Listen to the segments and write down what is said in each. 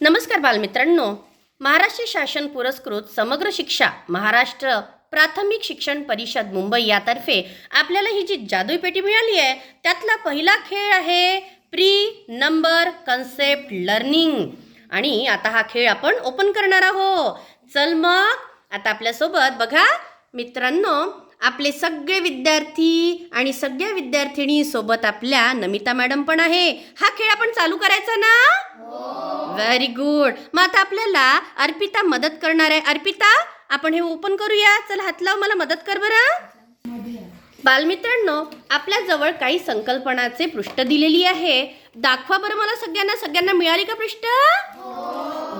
नमस्कार बालमित्रांनो. महाराष्ट्र शासन पुरस्कृत समग्र शिक्षा महाराष्ट्र प्राथमिक शिक्षण परिषद मुंबई यातर्फे आपल्याला ही जी जादुई पेटी मिळाली आहे त्यातला पहिला खेळ आहे प्री नंबर कन्सेप्ट लर्निंग. आणि आता हा खेळ आपण ओपन करणार आहोत. चल मग आता आपल्यासोबत बघा मित्रांनो आपले सगळे विद्यार्थी आणि सगळ्या विद्यार्थिनी सोबत आपल्या नमिता मॅडम पण आहे. हा खेळ आपण चालू करायचा ना? हो. व्हेरी गुड मग आता आपल्याला अर्पिता मदत करणार आहे. अर्पिता आपण हे ओपन करूया. चल हात लाव मला मदत कर बरं. बालमित्रांनो आपल्या जवळ काही संकल्पनाचे पृष्ठ दिलेली आहे. दाखवा बरं मला सगळ्यांना. सगळ्यांना मिळाली का पृष्ठ?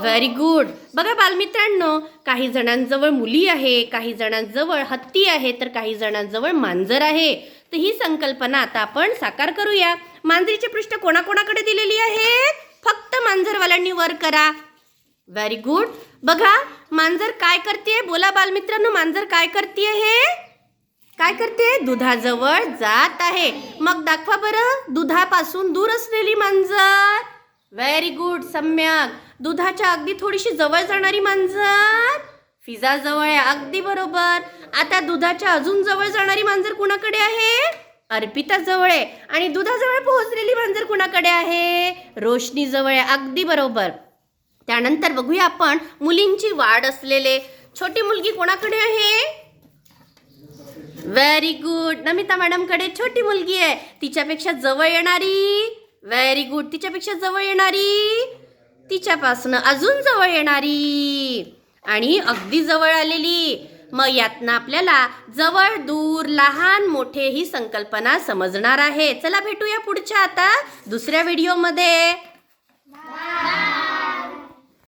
व्हेरी गुड बघा बालमित्रांनो काही जणांजवळ मुली आहे काही जणांजवळ हत्ती आहे तर काही जणांजवळ मांजर आहे. तर ही संकल्पना आता आपण साकार करूया. मांजरीचे पृष्ठ कोणाकोणाकडे दिलेली आहेत? फक्त मांजरवाल्यांनी वर करा. व्हेरी गुड बघा मांजर काय करते बोला बालमित्रांनो मांजर काय करते हे? काय करते दुधाजवळ जात आहे. मग दाखवा बरं दुधापासून दूर असलेली मांजर. व्हेरी गुड सम्यक. दुधाच्या अगदी थोडीशी जवळ जाणारी मांजर. फिजाजवळ आहे अगदी बरोबर. आता दुधाच्या अजून जवळ जाणारी मांजर कुणाकडे आहे? अर्पिता जवळ आहे आणि दुधाजवळ पोहोचलेली मांजर कुणाकडे आहे? रोशनी जवळ आहे अगदी बरोबर. त्यानंतर बघूया आपण मुलींची वाढ असलेले. छोटी मुलगी कोणाकडे आहे? व्हेरी गुड नमिता मॅडमकडे छोटी मुलगी आहे. तिच्यापेक्षा जवळ येणारी? व्हेरी गुड तिच्यापेक्षा जवळ येणारी? तिच्यापासनं अजून जवळ येणारी. आणि अगदी जवळ आलेली. मग यातनं आपल्याला जवळ दूर लहान मोठे ही संकल्पना समजणार आहे. चला भेटूया पुढच्या आता दुसऱ्या व्हिडिओमध्ये.